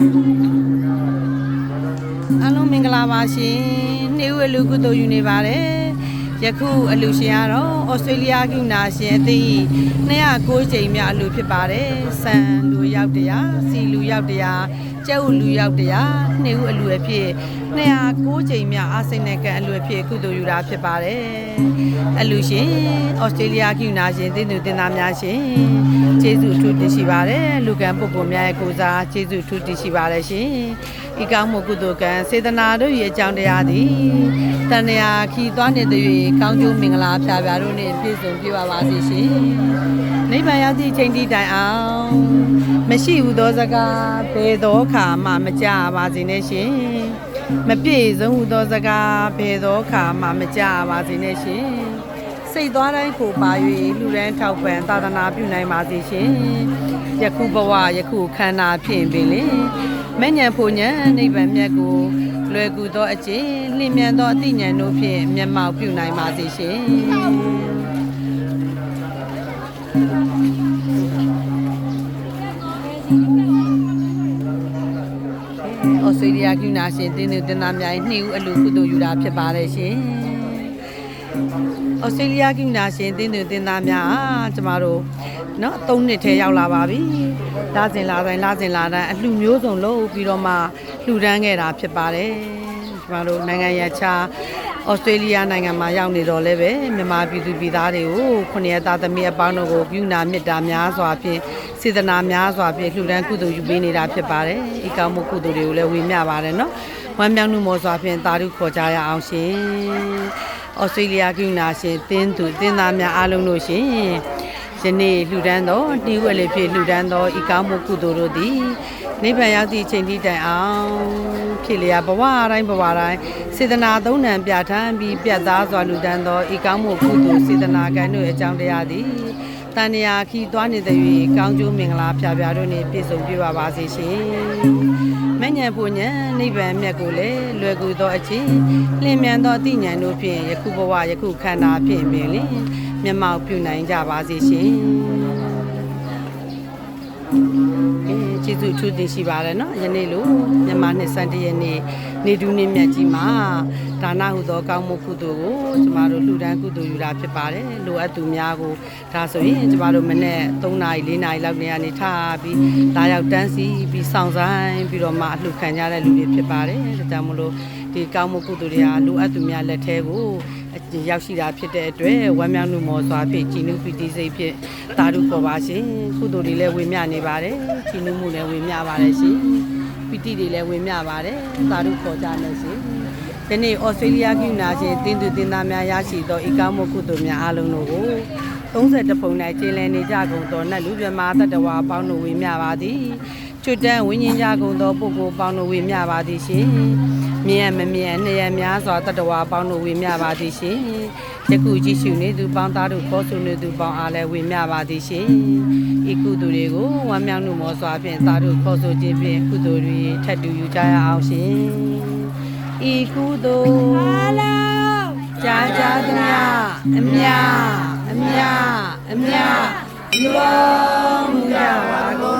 အားလုံးမင်္ဂလာပါရှင်နှေဦးအလူကုသိုလ်ယူနေပါတယ်ယခုအလူရှင်ကတော့ဩစတြေးလျကယူနာရှင်အသီး209ချိန်မြောက်အလူဖြစ်ပါတယ်ဆန်လူရောက်တရားစီလူရောက်တရားကျဲဥလူရောက်တရားနှေဦးအလူအဖြစ်209ချိန်မြောက်အာစိတ်နဲ့ကန်အလူအဖြစ်ကုသိုလ်ယူတာဖြစ်ပါတယ်အလူရှင်ဩစတြေးလျကယူနာရှင်တင်းသူတင်းသားများရှင်ကျေးဇူးအထူးတင်ရှိပါတယ်လူကံပုဂ္ဂိုလ်များရဲ့ကိုစားကျေးဇူးအထူးတင်ရှိပါတယ်ရှင်ဤကောင်းမှုကုသိုလ်ကံစေတနာတို့ရဲ့အကြောင်းတရားသည်တဏှာခီသွားနေတဲ့၍ကောင်းကျိုးမင်္ဂလာဖြာဖြာတို့နှင့်ပြည့်စုံပြပါပါစေရှင် နိဗ္ဗာန်ရောက်သည့်အချိန်ထိတိုင်အောင်မရှိဟုသောစကားဘယ်သောအခါမှမကြပါစေနဲ့ရှင်မပြည့်စုံဟုသောစကားဘယ်သောအခါမှမကြပါစေနဲ့ရှင်စိတ်သွားတိုင်းကိုပါ၍လူရန်ထောက်ပံသာသနာပြုနိုင်ပါစေရှင်ယခုဘဝယခုခန္ဓာဖြင့်ပင်လေမဉ္ဇဉ်ဖို့ဉ္ဇဉ်နိဗ္ဗာန်မြတ်ကိုလွယ်ကူသောအကျင့်လင်းမြန်သောအသိဉာဏ်တို့ဖြင့်မျက်မှောက်ပြုနိုင်ပါစေရှင် တရားကရုဏာရှင်တင်းသူတင်းသားများ၏နှစ်ဦးအလူကုသိုလ်ယူတာဖြစ်ပါတယ်ရှင်။ဩစတြေးလျကရုဏာရှင်တင်းသူတင်းသားများကျမတို့နော်၃နှစ်ထဲရောက်လာပါပြီ။လာစဉ်လာတိုင်းလာစဉ်လာတိုင်းအလှမျိုးစုံလုပ်ပြီးတော့မှလှူဒန်းခဲ့တာဖြစ်ပါတယ်။ကျမတို့နိုင်ငံရခြား ဩစတြေးလျနိုင်ငံမှာရောက်နေတော့လည်းပဲမြန်မာပြည်သူပြည်သားတွေကိုခုနှစ်ရက်သားသမီးအပေါင်းတို့ကိုပြုနာမေတ္တာများစွာဖြင့်စေတနာများစွာဖြင့်လှူဒန်းကုသိုလ်ယူပေးနေတာဖြစ်ပါတယ်။ဤကောင်းမှုကုသိုလ်တွေကိုလည်းဝေမျှပါတယ်နော်။ဝမ်းမြောက်မှုမောစွာဖြင့်တာဓုခေါ်ကြရအောင်ရှင်။ဩစတြေးလျကယူနာရှင်တင်းသူတင်းသားများအားလုံးတို့ရှင်ယနေ့လှူဒန်းသောနှီးဝဲလေးဖြင့်လှူဒန်းသောဤကောင်းမှုကုသိုလ်တို့သည်နိဗ္ဗာန်ရောက်သည့်အချိန်ထိတိုင်အောင် ဖြစ်လျာဘဝတိုင်းဘဝတိုင်းစေတနာသုံးဏံပြဋ္ဌာန်းပြီးပြတ်သားစွာလှူဒန်းသောဤကောင်းမှုကုသိုလ်စေတနာကံတို့အကြောင်းတရားသည်တန်ရာခီသွားနေတဲ့၍ကောင်းကျိုးမင်္ဂလာဖျားဖျားတို့နှင့်ပြည့်စုံပြပါပါစေရှင်။မဉ္ဇဉ်ပူဉ္ဇဉ်နိဗ္ဗာန်မြတ်ကိုလည်းလွယ်ကူသောအခြင်းလင်းမြန်သောအသိဉာဏ်တို့ဖြင့်ယခုဘဝယခုခန္ဓာဖြင့်ပင်လင်မျက်မှောက်ပြုနိုင်ကြပါစေရှင်။အဲ ကျေးဇူးအထူးတင်ရှိပါတယ်နော်ယနေ့လိုမြန်မာနှစ်စံတရက်နေ့နေတူးနေ့မြတ်ကြီးမှာဒါနဟုသောကောင်းမှုကုသိုလ်ကိုကျမတို့လှူဒန်းကုသိုလ်ယူတာဖြစ်ပါတယ်လိုအပ်သူများကိုဒါဆိုရင်ကျမတို့မနေ့3နာရီ4နာရီလောက်နေရာနေထားပြီးလာရောက်တန်းစီပြီးစောင့်ဆိုင်ပြီးတော့မှအလှူခံကြတဲ့လူတွေဖြစ်ပါတယ်ဒါကြောင့်မလို့ဒီကောင်းမှုကုသိုလ်တွေဟာလိုအပ်သူများလက်ထဲကို ရောက်ရှိတာဖြစ်တဲ့အတွက်ဝမ်းမြောက်မှုမောစွာဖြင့်ကြည်နုပီတိစိတ်ဖြင့်သာဓုခေါ်ပါရှင်ကုသိုလ်တွေလည်းဝေမျှနေပါတယ်ကြည်နုမှုလည်းဝေမျှပါတယ်ရှင်ပီတိတွေလည်းဝေမျှပါတယ်သာဓုခေါ်ကြမယ်ရှင်ဒီနေ့ဩစတြေးလျကယူနာရှင်တင်းသူတင်းသားများရရှိသောဤကောင်းမှုကုသိုလ်များအားလုံးတို့ကို30ပုံ၌ကျင်းလည်နေကြကုန်သောနတ်လူမြမာတတ္တဝါအပေါင်းတို့ဝေမျှပါသည်ချွတ်တန်းဝိညာဉ်ကြကုန်သောပုဂ္ဂိုလ်ပေါင်းတို့ဝေမျှပါသည်ရှင် မြင်ရမမြင်နှစ်ရများစွာတတ္တဝါပေါင်းတို့ဝေမျှပါသည်ရှင်ယခုကြည့်ရှုနေသူပေါင်းသားတို့ခေါ်ဆိုနေသူပေါင်းအားလည်းဝေမျှပါသည်ရှင်ဤကုသိုလ်တွေကိုဝမ်းမြောက်မှုမောစွာဖြင့်သားတို့ခေါ်ဆိုခြင်းဖြင့်ကုသိုလ်တွေထပ်တူယူကြရအောင်ရှင်ဤကုသိုလ်အားလုံးကြာကြာသမျှအမြအမြအမြယူတော်မူကြပါကုန်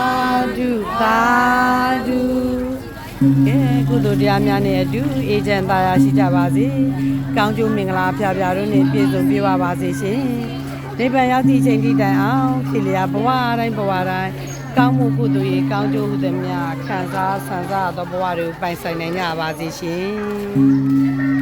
သိုလ်တရားများနဲ့အတူအေဂျင့်သားရရှိကြပါစေ။ကောင်းကျိုးမင်္ဂလာဖျားဖျားတို့နဲ့ပြည့်စုံပြည့်ဝပါစေရှင်။နိဗ္ဗာန်ရောက်သည့်အချိန်ထိတိုင်အောင်ဖြစ်လျာဘဝတိုင်းဘဝတိုင်းကောင်းမှုကုသိုလ်ရေးကောင်းကျိုးဟုသည်များခံစားဆန္ဒသောဘဝတွေကိုပိုင်ဆိုင်နိုင်ကြပါစေရှင်။